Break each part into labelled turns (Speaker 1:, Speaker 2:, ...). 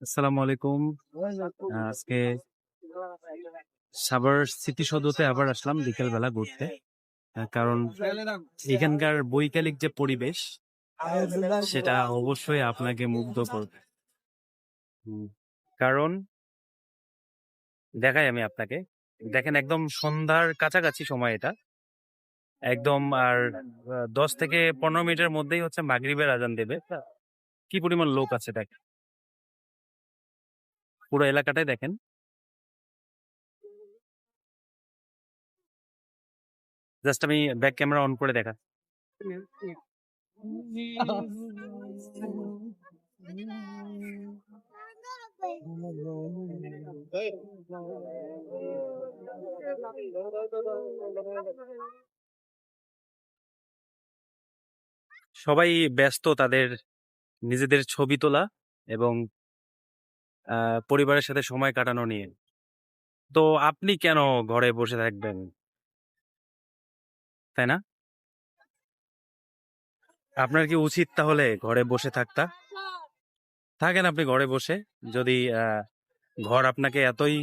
Speaker 1: আসসালামু আলাইকুম। আজকে সাভার সিটি সদতে আবার আসলাম বিকেল বেলা ঘুরতে কারণ এখানকার বৈকালিক যে পরিবেশ সেটা অবশ্যই আপনাকে মুগ্ধ করবে। কারণ দেখাই আমি আপনাকে। দেখেন একদম সন্ধ্যার কাছাকাছি সময় এটা। একদম আর দশ থেকে পনেরো মিনিটের মধ্যেই হচ্ছে মাগরিবের আজান দেবে। কি পরিমাণ লোক আছে দেখেন। পুরো এলাকাটাই দেখেন। জাস্ট আমি ব্যাক ক্যামেরা অন করে দেখা। সবাই ব্যস্ত, তাদের নিজেদের ছবি তোলা এবং আহ, পরিবারের সাথে সময় কাটানো নিয়ে। তো আপনি কেন ঘরে বসে থাকবেন? তাই না? আপনার কি উচিত তাহলে ঘরে বসে থাকতা? থাকেন আপনি ঘরে বসে। যদি ঘর আপনাকে এতই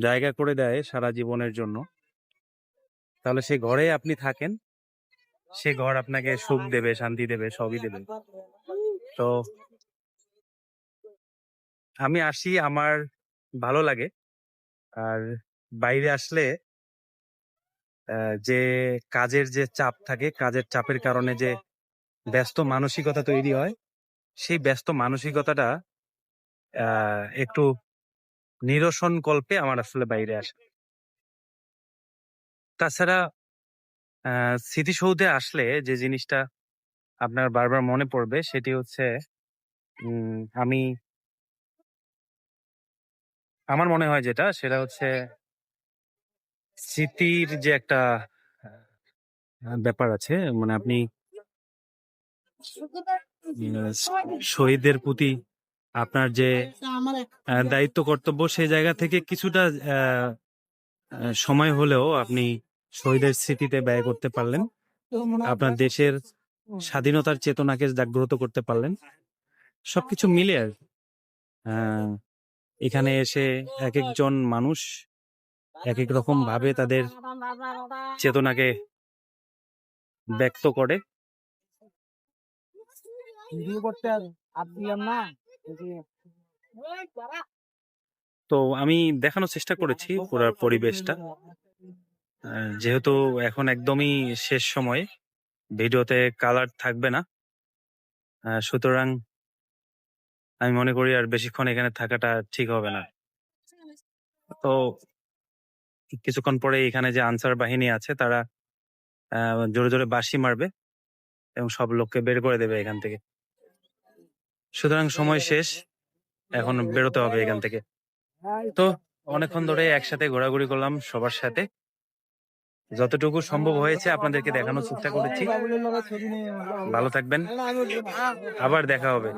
Speaker 1: জায়গা করে দেয় সারা জীবনের জন্য তাহলে সে ঘরে আপনি থাকেন। সে ঘর আপনাকে সুখ দেবে শান্তি দেবে সবই দেবে। তো আমি আসি আমার ভালো লাগে। আর বাইরে আসলে যে কাজের যে চাপ থাকে, কাজের চাপের কারণে যে ব্যস্ত মানসিকতা তৈরি হয়, সেই ব্যস্ত মানসিকতাটা একটু নিরসন কল্পে আমার আসলে বাইরে আসে। তাছাড়া স্মৃতিসৌধে আসলে যে জিনিসটা আপনার বারবার মনে পড়বে, সেটি হচ্ছে আমি আমার মনে হয় যেটা, সেটা হচ্ছে স্মৃতির যে একটা ব্যাপার আছে মানে আপনি শহীদদের প্রতি আপনার যে দায়িত্ব, কর্তব্য সেই জায়গা থেকে কিছুটা সময় হলেও আপনি শহীদের স্মৃতিতে ব্যয় করতে পারলেন। আপনার দেশের স্বাধীনতার চেতনাকে জাগ্রত করতে পারলেন। সবকিছু মিলে আর এখানে এসে এক একজন মানুষ এক এক রকম ভাবে তাদের চেতনাকে ব্যক্ত করে। তো আমি দেখানোর চেষ্টা করেছি পুরো পরিবেশটা। যেহেতু এখন একদমই শেষ সময় ভিডিওতে কালার থাকবে না। সুতরাং আমি মনে করি আর বেশিক্ষণ এখানে থাকাটা ঠিক হবে না। তো কিছুক্ষণ পরে এখানে যে আনসার বাহিনী আছে, তারা জোরে জোরে বাঁশি মারবে এবং সব লোককে বের করে দেবে এখান থেকে। সুতরাং সময় শেষ। এখন বেরোতে হবে এখান থেকে। তো অনেকক্ষণ ধরে একসাথে ঘোরাঘুরি করলাম সবার সাথে। যতটুকু সম্ভব হয়েছে আপনাদেরকে দেখানোর চেষ্টা করেছি। ভালো থাকবেন। আবার দেখা হবে।